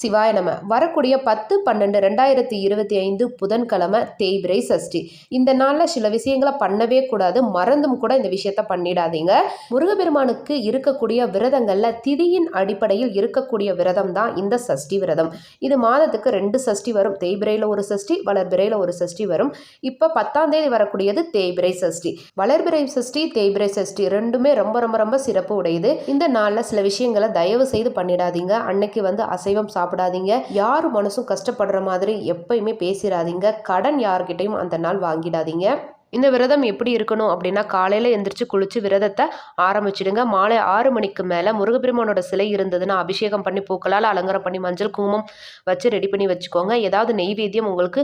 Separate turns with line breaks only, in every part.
சிவாய நம. வரக்கூடிய பத்து பன்னெண்டு ரெண்டாயிரத்தி இருபத்தி ஐந்து புதன்கிழமை தேய்பிரை சஷ்டி. இந்த நாளில் சில விஷயங்களை பண்ணவே கூடாது. மறந்தும் கூட இந்த விஷயத்த பண்ணிடாதீங்க. முருகபெருமானுக்கு இருக்கக்கூடிய விரதங்களில் திதியின் அடிப்படையில் இருக்கக்கூடிய விரதம் தான் இந்த சஷ்டி விரதம். இது மாதத்துக்கு ரெண்டு சஷ்டி வரும். தேய்பிரையில் ஒரு சஷ்டி வளர்பிரையில் ஒரு சஷ்டி வரும். இப்போ பத்தாம் தேதி வரக்கூடியது தேய்பிரை சஷ்டி. வளர்பிறை சஷ்டி தேய்பிரை சஷ்டி ரெண்டுமே ரொம்ப ரொம்ப ரொம்ப சிறப்பு உடையது. இந்த நாளில் சில விஷயங்களை தயவு செய்து பண்ணிடாதீங்க. அன்னைக்கு வந்து அசைவம் சாப்பிடாதீங்க. யார் மனசும் கஷ்டப்படுற மாதிரி எப்பயுமே பேசிடாதீங்க கடன் யார்கிட்டையும் அந்த நாள் வாங்கிடாதீங்க. இந்த விரதம் எப்படி இருக்கணும் அப்படின்னா காலையில் எந்திரிச்சு குளிச்சு விரதத்தை ஆரம்பிச்சிடுங்க. மாலை ஆறு மணிக்கு மேலே முருகப்பெருமானோட சிலை இருந்ததுன்னா அபிஷேகம் பண்ணி பூக்களால் அலங்காரம் பண்ணி மஞ்சள் குங்குமம் வச்சு ரெடி பண்ணி வச்சுக்கோங்க. ஏதாவது நெய்வேத்தியம் உங்களுக்கு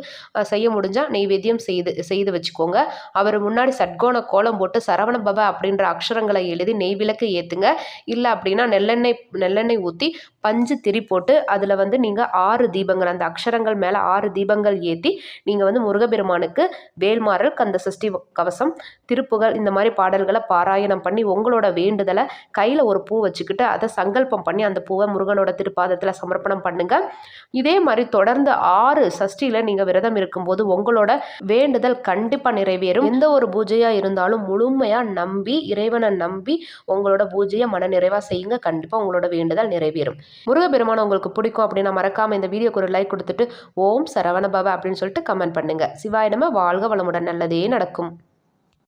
செய்ய முடிஞ்சால் நெய்வேத்தியம் செய்து செய்து வச்சுக்கோங்க. அவர் முன்னாடி சட்கோண கோலம் போட்டு சரவண பவ அப்படின்ற அக்ஷரங்களை எழுதி நெய் விளக்கு ஏற்றுங்க இல்லை அப்படின்னா நெல்லெண்ணெய் நெல்லெண்ணெய் ஊற்றி பஞ்சு திரி போட்டு அதில் வந்து நீங்கள் ஆறு தீபங்கள் அந்த அக்ஷரங்கள் மேலே ஆறு தீபங்கள் ஏற்றி நீங்கள் வந்து முருகப்பெருமானுக்கு வேல்மாறல் கந்த சஷ்டி கவசம் திருப்புகள் இந்த மாதிரி பாடல்களை பாராயணம் பண்ணி உங்களோட வேண்டுதலை கையில் ஒரு பூ வச்சுக்கிட்டு அதை சங்கல்பம் பண்ணி அந்த பூவை முருகனோட திருப்பாதத்தில் சமர்ப்பணம் பண்ணுங்க. இதே மாதிரி தொடர்ந்து ஆறு சஷ்டியில் நீங்கள் விரதம் இருக்கும்போது உங்களோட வேண்டுதல் கண்டிப்பாக நிறைவேறும். எந்த ஒரு பூஜையாக இருந்தாலும் முழுமையாக நம்பி இறைவனை நம்பி உங்களோட பூஜையை மன நிறைவாக செய்யுங்க. கண்டிப்பாக உங்களோட வேண்டுதல் நிறைவேறும். முருகப்பெருமான உங்களுக்கு பிடிக்கும் அப்படின்னா மறக்காமல் இந்த வீடியோக்கு ஒரு லைக் கொடுத்துட்டு ஓம் சரவண பவ அப்படின்னு சொல்லிட்டு கமெண்ட் பண்ணுங்க. சிவாயிடமா வாழ்க வளமுடன். நல்லதே நடக்கும். നടക്കും